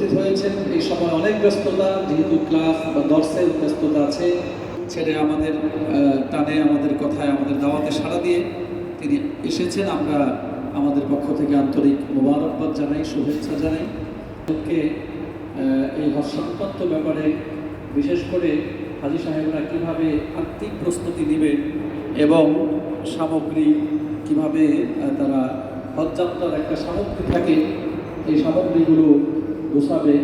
উপস্থিত হয়েছেন। এই সময় অনেক ব্যস্ততা, যেহেতু ক্লাস বা দর্শের ব্যস্ততা আছে। ছেড়ে আমাদের টানে আমাদের কথায়, আমাদের দাওয়াতে সাড়া দিয়ে তিনি এসেছেন। আমরা আমাদের পক্ষ থেকে আন্তরিক মোবারকবাদ জানাই, শুভেচ্ছা জানাই। ওকে এই হর্ষান্তত্ব ব্যাপারে বিশেষ করে হাজি সাহেবরা কীভাবে আর্থিক প্রস্তুতি নেবে এবং সামগ্রী কীভাবে তারা হজযাত্রার একটা সামগ্রী থাকে, এই সামগ্রীগুলো গোছাবে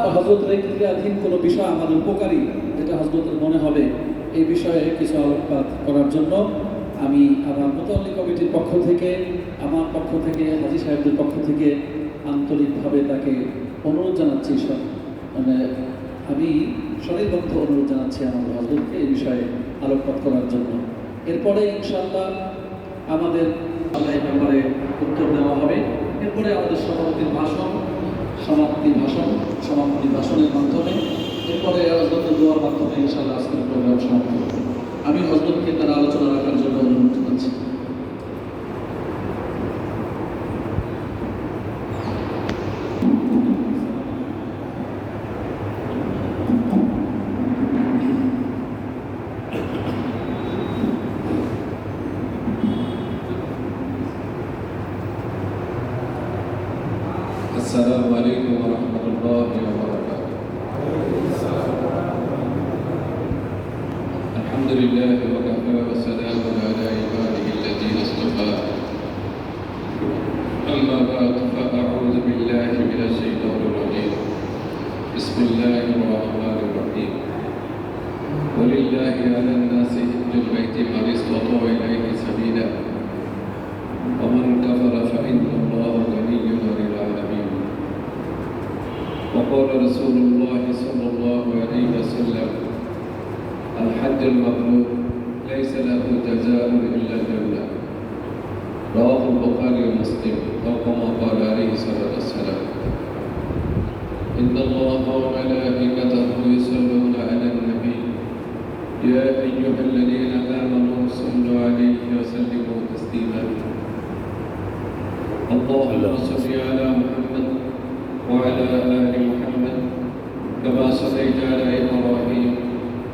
আর হজরতের ক্রিয়াধীন কোনো বিষয় আমাদের উপকারী, যেটা হজরতের মনে হবে, এই বিষয়ে কিছু আলোকপাত করার জন্য আমি আমার মোতাল্লি কমিটির পক্ষ থেকে, আমার পক্ষ থেকে, হাজি সাহেবদের পক্ষ থেকে আন্তরিকভাবে তাকে অনুরোধ জানাচ্ছি মানে আমি স্বনির্বদ্ধ অনুরোধ জানাচ্ছি আমার হজরতকে এই বিষয়ে আলোকপাত করার জন্য। এরপরে ইনশাআল্লাহ আমাদের আল্লাহ ব্যাপারে উত্তর দেওয়া হবে। এরপরে আমাদের সভাপতির ভাষণ সমাপ্তি ভাষণ, সমাপ্তি ভাষণের মাধ্যমে, এরপরে হজরতের দোয়ার মাধ্যমে ইনশাআল্লাহ আজকের প্রোগ্রাম সমাপ্ত আমি হজরতকে তার আলোচনা الحمد لله وكفى وسلام على عباده الذين اصطفى. أما بعد فأعوذ بالله من الشيطان الرجيم. بسم الله الرحمن الرحيم. ولله على الناس حج البيت من استطاع إليه سبيلا. ومن كفر فإن الله غني عن العالمين. وقال رسول الله صلى الله عليه وسلم الحج المبرور ليس له جزاء إلا الجنة رواه البخاري ومسلم أو كما قال عليه الصلاة والسلام. إن الله وملائكته يصلون على النبي. يا أيها الذين آمنوا صلوا عليه وسلموا تسليما. اللهم صل على محمد وعلى آل محمد كما صليت على إبراهيم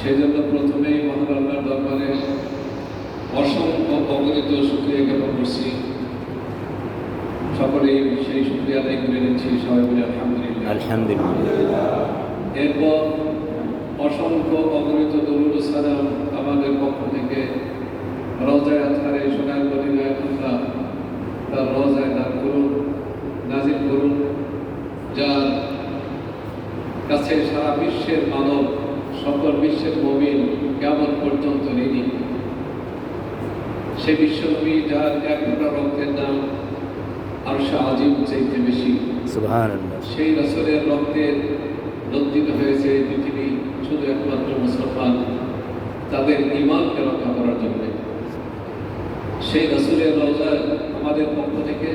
সেই জন্য প্রথমেই মহান আল্লাহর দরবারে অসংখ্য অগণিত সুক্রিয়া জ্ঞাপন করছি। সকলেই সেই সুক্রিয়া আদায় করে নিচ্ছি। সবাই বলে আলহামদুলিল্লাহ। আলহামদুলিল্লাহ। এরপর অসংখ্য অগণিত দরুদ সাধারণ সালাম আমাদের পক্ষ থেকে রজায় আথারে সোনার মদিনায় আল্লাহ তার রজায় দান করুন নাজিল করুন যার কাছে সারা বিশ্বের মানব সকল বিশ্বের মমিন কেমন পর্যন্ত ঋণী সে বিশ্বনবী যার এক ফোঁটা রক্তের দাম আর আজিম চাইতে বেশি। সেই রসলের রক্তে লজ্জিত হয়েছে পৃথিবী শুধু একমাত্র মুসলমান তাদের ইমানকে রক্ষা করার জন্য। সেই রসুলের রোজা আমাদের পক্ষ থেকে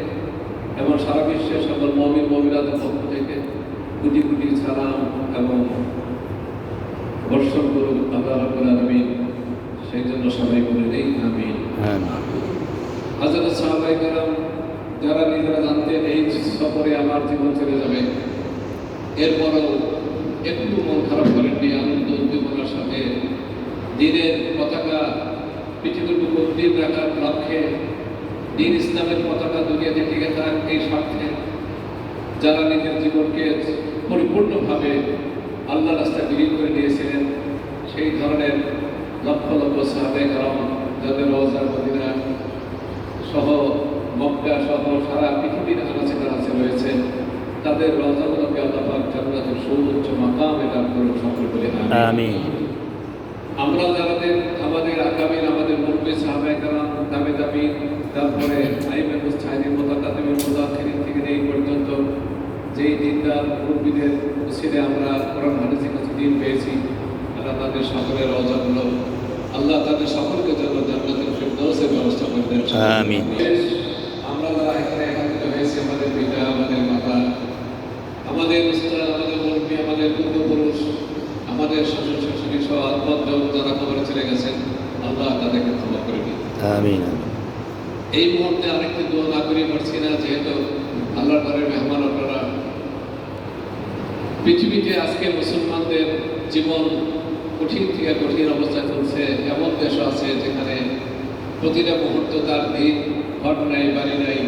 এবং সারা বিশ্বের সকল মমিন মমিরাদের পক্ষ থেকে কোটি কোটি সালাম এবং বর্ষণ করুন আল্লাহ রব্বুল আলমিন। সেই জন্য সবাই বলে নেই হ্যাঁ। সাহাবাই কালাম যারা নিজেরা জানতেন এই সফরে আমার জীবন চলে যাবে, এরপরেও একটু মন খারাপ করেননি আনন্দ উদ্দীপনার সাথে। দিনের পতাকা উপর দিন রাখার লক্ষ্যে দিন ইসলামের পতাকা দুনিয়াতে টিকে থাক এই স্বার্থে। যারা নিজের জীবনকে পরিপূর্ণভাবে আল্লাহ রাস্তায় বিলীন করে দিয়েছিলেন, সেই ধরনের লক্ষ লক্ষ সাহাবে কারণ যাদের রোজার মদিনা সহ মক্কা সহ সারা পৃথিবীর আনাচে কানাচে রয়েছে তাদের রওজাগুলোকে আল্লাহ পাক জান্নাতের সর্বোচ্চ মাকামে দান করুন সকল বলে আমিন। আমরা যাদের আমাদের আগামীর আমাদের মুরব্বী সাহাবায়ে কালাম দাবি দাবি তারপরে আইবের মুস্তাহিদিন মোতা তাদের মোতা থেকে এই পর্যন্ত যেই দিনদার মুরব্বীদের ছেড়ে আমরা কোরআন হাদিসের কাছে দিন পেয়েছি আল্লাহ তাদের সকলের অজাগুলো আল্লাহ তাদের সকলকে জন্য জান্নাতের ফিরদৌসের ব্যবস্থা করে দেন। আমিন। আমরা যারা এখানে একত্রিত হয়েছি আমাদের পিতা আমাদের মাতা আমাদের উস্তাদ আমাদের মুরব্বী আমাদের পূর্বপুরুষ আমাদের শ্বশুর শাশুড়ি সহ আত্মহত্যা যারা খবরে চলে গেছেন আল্লাহ তাদেরকে ক্ষমা করে দিন। আমিন এই মুহূর্তে আরেকটি দোয়া না করিয়ে পারছি না যেহেতু আল্লাহর ঘরের মেহমান আপনারা। পৃথিবীতে আজকে মুসলমানদের জীবন কঠিন থেকে কঠিন অবস্থায় চলছে। এমন দেশ আছে যেখানে প্রতিটা মুহূর্ত তার দিন ঘর নাই বাড়ি নাই।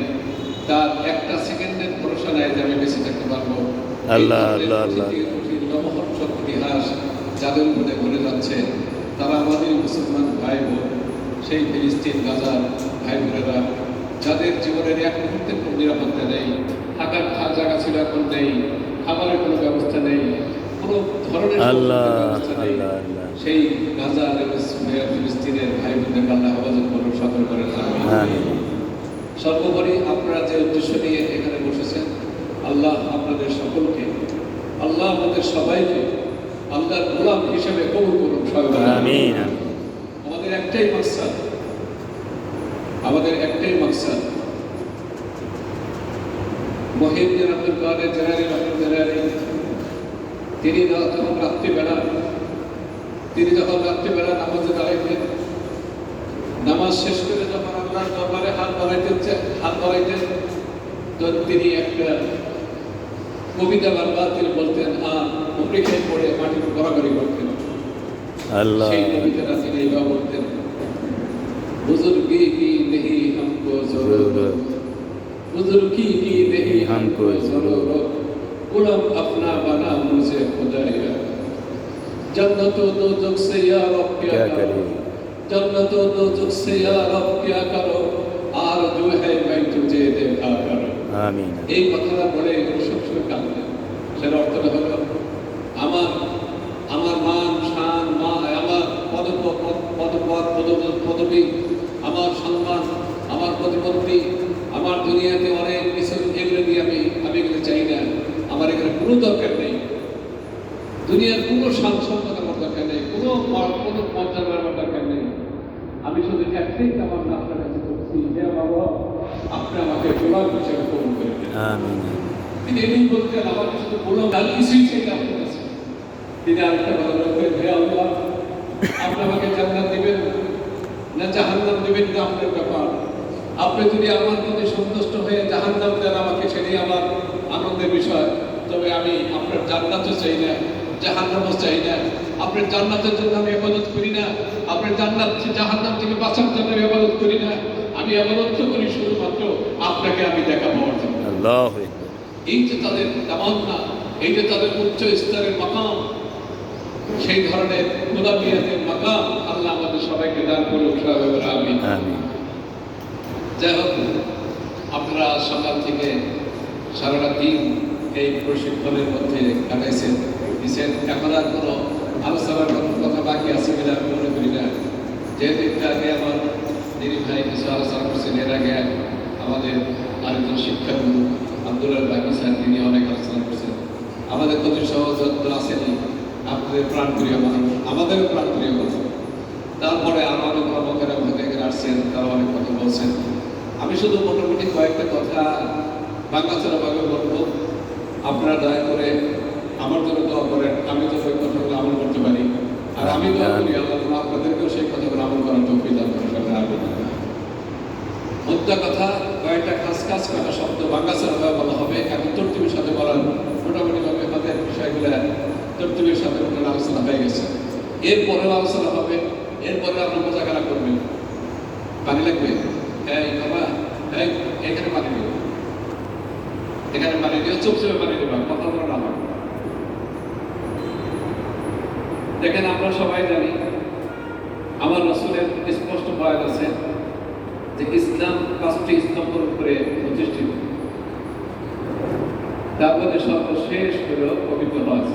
তার একটা সেকেন্ডের ভরসা নাই যে আমি বেঁচে থাকতে পারব। আল্লাহ, আল্লাহ, আল্লাহ। কঠিন ইতিহাস যাদের উপরে ঘুরে যাচ্ছে। তারা আমাদের মুসলমান ভাই বোন সেই ফিলিস্তিন গাজার ভাই বোনেরা যাদের জীবনের এক মুহূর্তের কোনো নিরাপত্তা নেই থাকার জায়গা ছিল এখন নেই খাবারের কোনো ব্যবস্থা নেই। আল্লাহ আল্লাহ আল্লাহ। সেই গাজা ফিলিস্তিনের ভাই বোনদের আল্লাহ হেফাজত করুন সকল করেন আমিন। আমিন। সর্বোপরি আপনারা যে উদ্দেশ্য নিয়ে এখানে বসেছেন আল্লাহ আপনাদের সকলকে আল্লাহ আমাদের সবাইকে আল্লাহর গোলাম হিসেবে কবুল করুন সবাই। আমাদের একটাই মাকসাদ আমাদের একটাই মাকসাদ। মহিউদ্দিন আব্দুল কাদের জেনারি রহমান জেনারি তিনি যখন রাত্রিবেলা তিনি যখন রাত্রিবেলা নামাজে দাঁড়াইতেন নামাজ শেষ করে যখন আল্লাহর দরবারে হাত বাড়াইতেন হাত বাড়াইতেন তো তিনি একটা কবিতা বারবার তিনি বলতেন আর উপরে খেয়ে পড়ে মাটির গড়াগড়ি করতেন। আল্লাহ। সেই কবিতাটা তিনি এইভাবে বলতেন বুজুর্গি কি নেহি হামকো জরুরত? বুজুর্গি কি নেহি হামকো জরুরত? गुलाम अपना बना मुझे खुदाया जन्नत दो दुख से या रब क्या क्या करो करें? जन्नत दो दुख से या रब क्या करो আর जो है मैं तुझे देखा करो আমিন এই কথাটা বলে সবসময় কাঁদতেন সেটা অর্থটা হলো আপনি আমাকে গোলাম হিসেবে কবুল করে তিনি এমনি বলতেন আমাকে শুধু গোলাম আর কিছুই চাই আপনার কাছে তিনি আরেকটা কথা বলতেন হে আল্লাহ আপনি আমাকে জান্নাত দিবেন না জাহান্নাম দিবেন না আপনার ব্যাপার। আপনি যদি আমার প্রতি সন্তুষ্ট হয়ে জাহান্নাম দেন আমাকে সেটাই আমার আনন্দের বিষয়। তবে আমি আপনার জান্নাতও চাই না জাহান্নামও চাই না। আপনার জান্নাতের জন্য আমি আবাদত করি না আপনার জান্নাত জাহান্নাম থেকে বাঁচার জন্য আমি আবাদত করি না। আমি আবাদত করি শুধুমাত্র আপনাকে আমি দেখা পাওয়ার জন্য এই যে তাদের তামান্না এই যে তাদের উচ্চ স্তরের মাকাম সেই ধরনের গোলামিয়াতের মাকাম আল্লাহ আমাদের সবাইকে দান করুক আমি যাই হোক আপনারা সকাল থেকে সারাটা দিন এই প্রশিক্ষণের মধ্যে কাটাইছেন দিচ্ছেন এখন আর কোনো আলোচনার কোনো কথা বাকি আছে বলে আমি মনে করি না। যেহেতু একটু আগে আমার দিদি ভাই কিছু আলোচনা করছেন আগে আমাদের আরেকজন শিক্ষাগুরু আব্দুল্লাহ বাকি স্যার, তিনি অনেক আলোচনা করছেন। আমাদের কত সহযত্ন আসেনি আপনাদের প্রাণপ্রিয় মানুষ আমাদেরও প্রাণপ্রিয় মানুষ তারপরে কর্মকেরা আমাদের এখানে আসছেন তারা অনেক কথা বলছেন। আমি শুধু মোটামুটি কয়েকটা কথা বাংলা বাংলা বলব। আপনারা দয়া করে আমার জন্য দোয়া করেন, আমি তো সেই কথাগুলো আমল করতে পারি। আর আমি দোয়া করি, আল্লাহ আপনাদেরকেও সেই কথাগুলো আমল করার তৌফিক দান কথা কয়েকটা খাস খাস কয়েকটা শব্দ বাংলা হবে। সাথে বলার আমাদের বিষয়গুলো সাথে মোটামুটি আলোচনা হয়ে গেছে। আলোচনা হবে। এরপরে মোজাকারা করবেন। পানি লাগবে? হ্যাঁ বাবা। হ্যাঁ এখানে পানি দিও এখানে পানি চুপে পানি দেবা কথা বলো না। দেখেন আমরা সবাই জানি, আমার রসুলের স্পষ্ট বয়ান আছে যে ইসলাম পাঁচটি স্তম্ভের উপরে প্রতিষ্ঠিত। তার মধ্যে সর্বশেষ হল পবিত্র হজ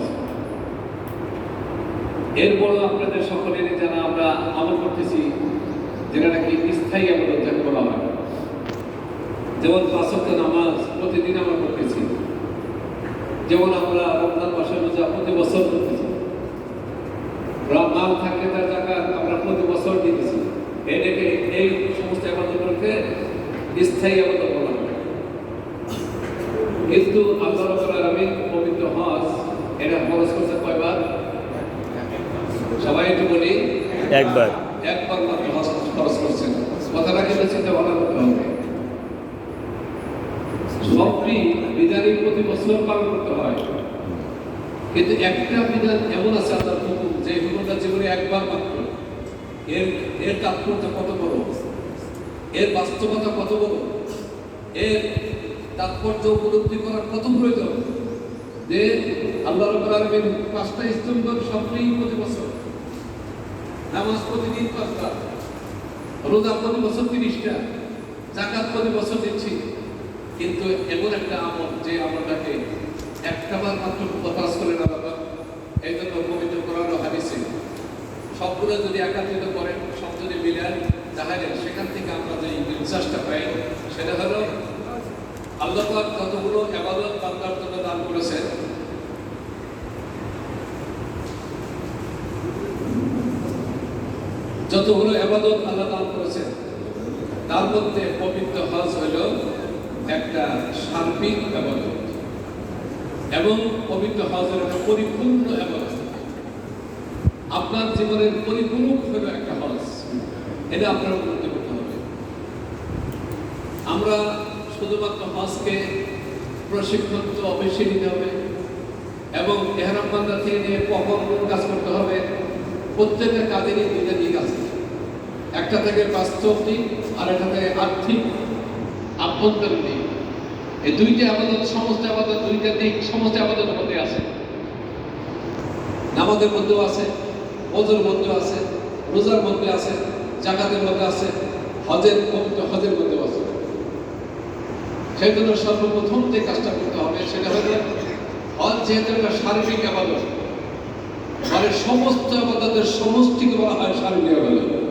এরপরও আপনাদের সকলেরই যারা আমরা আমল করতেছি, যেটা নাকি স্থায়ী আবাদত যাকে বলা হয়। যেমন পাঁচক্ত নামাজ প্রতিদিন আমরা করতেছি। যেমন আমরা রমজান মাসে রোজা প্রতি বছর করতেছি। মাল থাকলে তার টাকা আমরা প্রতি বছর দিতেছি। এটাকে স্থায়ী কিন্তু আল্লাহ রাব্বুল আলামিন পবিত্র হজ এটা খরচ করছে কয়বার? সবাই একটু বলি। একবার। একবার মাত্র হজ খরচ করছেন কথাটা কিন্তু চিন্তা ভাবনা করতে হবে। সবটি বিধানই প্রতি বছর পালন করতে হয়। কিন্তু একটা বিধান এমন আছে আল্লাহর হুকুম যে হুকুমটা জীবনে একবার মাত্র। এর এর তাৎপর্য কত বড়? এর বাস্তবতা কত বড়? এর তাৎপর্য উপলব্ধি করার কত প্রয়োজন? যে আল্লাহ আলামিন পাঁচটা স্তম্ভ সবটাই প্রতি বছর, নামাজ প্রতিদিন পাঁচটা, রোজা প্রতি বছর তিরিশটা জাকাত প্রতি বছর দিচ্ছি। কিন্তু এমন একটা আমল যে আমলটাকে একটা বার মাত্র প্রকাশ করে না বাবা এই জন্য পবিত্র করানো হাদিসে সবগুলো যদি একাত্রিত করেন, সব যদি মিলান সেখান থেকে আমরা যে পাই, সেটা হলো আল্লাহ পাক যতগুলো আবাদত বান্দার জন্য দান করেছেন? যতগুলো আবাদত আল্লাহ দান করেছেন, তার মধ্যে পবিত্র হজ হল একটা সার্বিক আবাদত এবং পবিত্র হজ হল একটা পরিপূর্ণ আবাদত আপনার জীবনের পরিপূরক হলো একটা হজ। এটা আপনার উপলব্ধি করতে হবে। আমরা শুধুমাত্র হজকে প্রশিক্ষণ তো অবশ্যই নিতে হবে এবং এহারাম বান্দা থেকে নিয়ে কখন কোন কাজ করতে হবে। প্রত্যেকটা কাজেরই দুইটা দিক আছে। একটা থেকে বাস্তব দিক, আর একটা থেকে আর্থিক আভ্যন্তরীণ দিক। এই দুইটা আবাদত, সমস্ত আবাদত, দুইটা দিক, সমস্ত আবাদতের মধ্যে আছে। নামাজের মধ্যেও আছে ওজোর মধ্যে আছে, রোজার মধ্যে আছে। জাকাতের মধ্যে আছে, হজের হজের মধ্যে আছে। সেই জন্য সর্বপ্রথম যে কাজটা করতে হবে সেটা হলো হজ যেহেতু একটা শারীরিক আবাদত মানে সমস্ত আবাদতের সমষ্টিকে বলা হয় সার্বিক আবাদত।